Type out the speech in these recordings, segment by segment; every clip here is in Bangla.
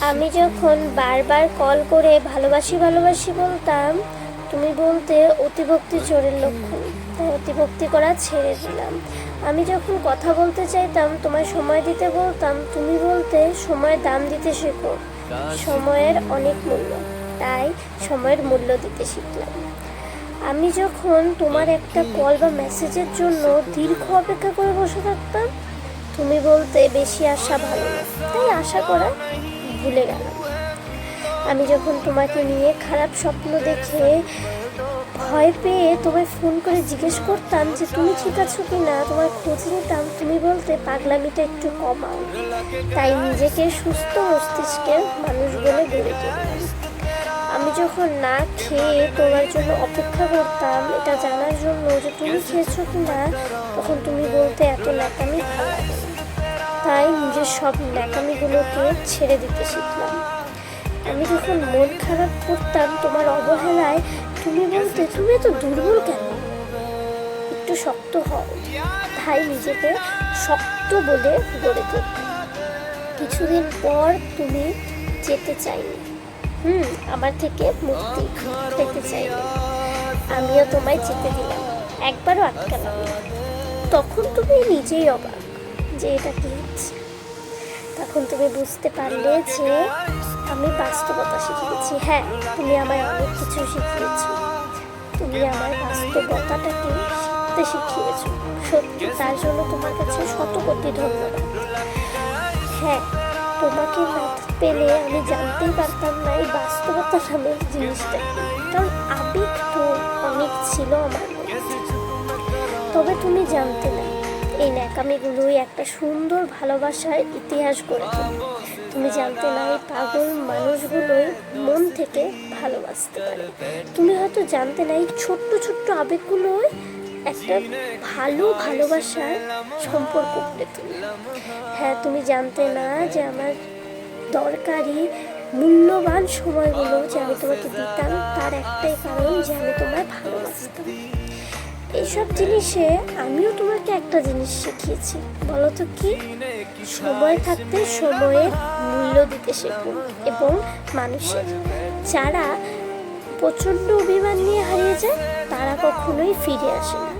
আমি যখন বারবার কল করে ভালোবাসি ভালোবাসি বলতাম তুমি বলতে অতিভক্তি চোরের লক্ষণ। তাই অতিভক্তি করা ছেড়ে দিলাম। আমি যখন কথা বলতে চাইতাম তোমায় সময় দিতে বলতাম তুমি বলতে সময়ের দাম দিতে শেখো। সময়ের অনেক মূল্য। তাই সময়ের মূল্য দিতে শিখলাম। আমি যখন তোমার একটা কল বা মেসেজের জন্য দীর্ঘ অপেক্ষা করে বসে থাকতাম তুমি বলতে বেশি আশা ভালো না। তাই আশা করা ভুলে গেলাম। আমি যখন তোমাকে নিয়ে খারাপ স্বপ্ন দেখে ভয় পেয়ে তোমায় ফোন করে জিজ্ঞেস করতাম যে, তুমি ঠিক আছো কি না? তোমার খোঁজ নিতাম? তুমি বলতে, পাগলামিটা একটু কমাও। তাই নিজেকে সুস্থ মস্তিষ্কের মানুষ বলে গড়ে তুললাম। আমি যখন না খেয়ে তোমার জন্য অপেক্ষা করতাম, এটা জানার জন্য যে, তুমি খেয়েছো কি না? তখন তুমি বলতে, এত ন্যাকামি ভালো। তাই নিজের সব ন্যাকামিগুলোকে ছেড়ে দিতে শিখলাম। আমি যখন মন খারাপ করতাম, তোমার অবহেলায় তুমি বলতে, তুমি এত দুর্বল কেন? একটু শক্ত হও। তাই নিজেকে শক্ত বলে গড়ে তুলতাম কিছুদিন পর তুমি যেতে চাইনি হুম, আমার থেকে মুক্তি পেতে চাইলে। আমিও তোমায় যেতে দিলাম। একবারও আটকালাম তখন তুমি নিজেই অবাক যে এটা কি? তখন তুমি বুঝতে পারলে যে আমি বাস্তবতা শিখিয়েছি। হ্যাঁ তুমি আমায় অনেক কিছু শিখিয়েছ। তুমি আমার বাস্তবতাটাকে শিখতে শিখিয়েছ। সত্যি, তার জন্য তোমার কাছে শত ধন্যবাদ। হ্যাঁ তোমাকে না পেলে আমি জানতেই পারতাম না এই বাস্তবতা নামের জিনিসটা কারণ আবেগ তো অনেক ছিল আমার তবে তুমি জানতে না এই ন্যাকামিগুলোই একটা সুন্দর ভালোবাসার ইতিহাস গড়ে তোলে। তুমি জানতে না এই পাগল মানুষগুলোই মন থেকে ভালোবাসতে পারে। তুমি হয়তো জানতে না এই ছোট্ট ছোট্ট আবেগগুলোই একটা ভালো ভালোবাসার সম্পর্ক গড়ে তোলে। হ্যাঁ তুমি জানতে না যে আমার দরকারি, মূল্যবান সময়গুলো যে আমি তোমাকে দিতাম, তার একটাই কারণ যে আমি তোমায় ভালোবাসতাম। এইসব জিনিসে আমিও তোমাকে একটা জিনিস শিখিয়েছি। বলো তো কি? সময় থাকতে সময়ের মূল্য দিতে শেখো এবং মানুষের। যারা প্রচণ্ড অভিমান নিয়ে হারিয়ে যায়, তারা কখনোই ফিরে আসে না।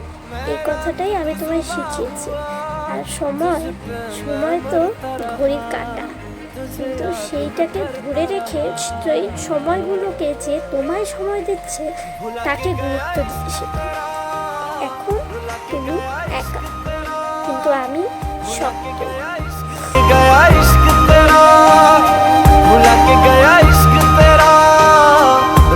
এই কথাটাই আমি তোমায় শিখিয়েছি। আর সময় সময় তো ঘড়ির কাটা। কিন্তু সেইটাকে ধরে রেখে সেই সময়গুলোকে যে তোমায় সময় দিচ্ছে, তাকে গুরুত্ব দিতে শেখো। কিন্তু আমি শক্ত